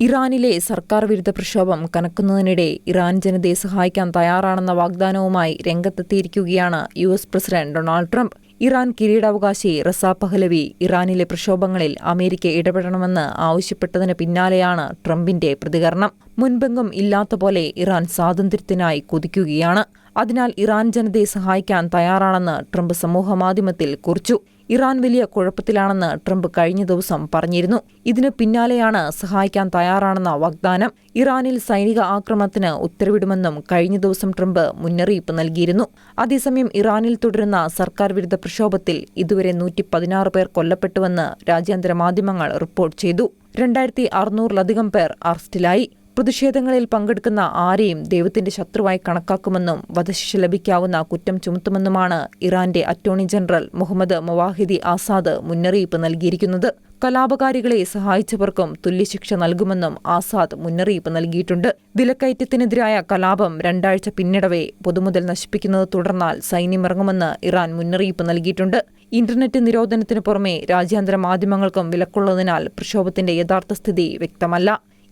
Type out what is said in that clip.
ഇറാനിലെ സർക്കാർ വിരുദ്ധ പ്രക്ഷോഭം കനക്കുന്നതിനിടെ ഇറാൻ ജനതയെ സഹായിക്കാൻ തയ്യാറാണെന്ന വാഗ്ദാനവുമായി രംഗത്തെത്തിയിരിക്കുകയാണ് U S president Donald Trump. Iran കിരീടാവകാശി റസാ പഹലവി ഇറാനിലെ പ്രക്ഷോഭങ്ങളിൽ അമേരിക്ക ഇടപെടണമെന്ന് ആവശ്യപ്പെട്ടതിന് പിന്നാലെയാണ് ട്രംപിന്റെ പ്രതികരണം. മുൻപെങ്കും ഇല്ലാത്ത പോലെ ഇറാൻ സ്വാതന്ത്ര്യത്തിനായി കൊതിക്കുകയാണ്. അതിനാൽ ഇറാൻ ജനതയെ സഹായിക്കാൻ തയ്യാറാണെന്ന് ട്രംപ് സമൂഹമാധ്യമത്തിൽ കുറിച്ചു. ഇറാൻ വലിയ കുഴപ്പത്തിലാണെന്ന് ട്രംപ് കഴിഞ്ഞ ദിവസം പറഞ്ഞിരുന്നു. ഇതിനു പിന്നാലെയാണ് സഹായിക്കാൻ തയ്യാറാണെന്ന വാഗ്ദാനം. ഇറാനിൽ സൈനിക ആക്രമണത്തിന് ഉത്തരവിടുമെന്നും കഴിഞ്ഞ ദിവസം ട്രംപ് മുന്നറിയിപ്പ് നൽകിയിരുന്നു. അതേസമയം ഇറാനിൽ തുടരുന്ന സർക്കാർ വിരുദ്ധ പ്രക്ഷോഭത്തിൽ ഇതുവരെ നൂറ്റി പതിനാറ് പേർ കൊല്ലപ്പെട്ടുവെന്ന് രാജ്യാന്തര മാധ്യമങ്ങൾ റിപ്പോർട്ട് ചെയ്തു. രണ്ടായിരത്തി അറുന്നൂറിലധികം പേർ അറസ്റ്റിലായി. പ്രതിഷേധങ്ങളിൽ പങ്കെടുക്കുന്ന ആരെയും ദൈവത്തിന്റെ ശത്രുവായി കണക്കാക്കുമെന്നും വധശിക്ഷ ലഭിക്കാവുന്ന കുറ്റം ചുമത്തുമെന്നുമാണ് ഇറാന്റെ attorney general Mohammad Movahedi Azad മുന്നറിയിപ്പ് നൽകിയിരിക്കുന്നത്. കലാപകാരികളെ സഹായിച്ചവർക്കും തുല്യശിക്ഷ നൽകുമെന്നും ആസാദ് മുന്നറിയിപ്പ് നൽകിയിട്ടുണ്ട്. വിലക്കയറ്റത്തിനെതിരായ കലാപം രണ്ടാഴ്ച പിന്നിടവേ പൊതുമുതൽ നശിപ്പിക്കുന്നത് തുടർന്നാൽ സൈന്യമിറങ്ങുമെന്ന് ഇറാൻ മുന്നറിയിപ്പ് നൽകിയിട്ടുണ്ട്. ഇന്റർനെറ്റ് നിരോധനത്തിന് പുറമെ രാജ്യാന്തര മാധ്യമങ്ങൾക്കും വിലക്കുള്ളതിനാൽ പ്രക്ഷോഭത്തിന്റെ യഥാർത്ഥ സ്ഥിതി വ്യക്തമല്ല.